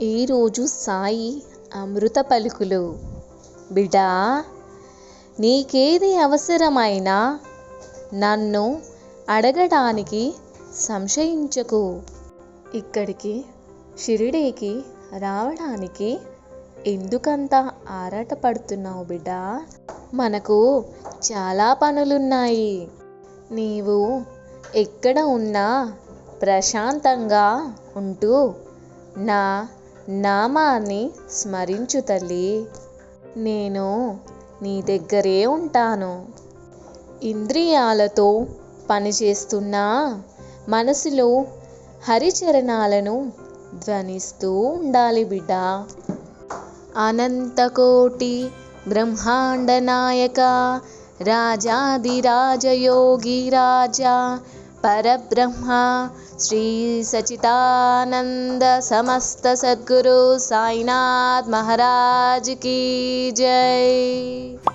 ఈరోజు సాయి అమృత పలుకులు. బిడా నీకేది అవసరమైనా నన్ను అడగడానికి సంశయించకు. ఇక్కడికి షిరిడీకి రావడానికి ఎందుకంత ఆరాటపడుతున్నావు బిడ్డా? మనకు చాలా పనులున్నాయి. నీవు ఎక్కడ ఉన్నా ప్రశాంతంగా ఉంటూ నా నామాన్ని స్మరించు తల్లి. నేను నీ దగ్గరే ఉంటాను. ఇంద్రియాలతో పనిచేస్తున్నా మనసులో హరిచరణాలను ధ్వనిస్తూ ఉండాలి బిడ్డ. అనంతకోటి బ్రహ్మాండ నాయక రాజాదిరాజయోగి రాజా परब्रह्मा समस्त समस्तसद्गुरु साईनाथ महाराज की जय।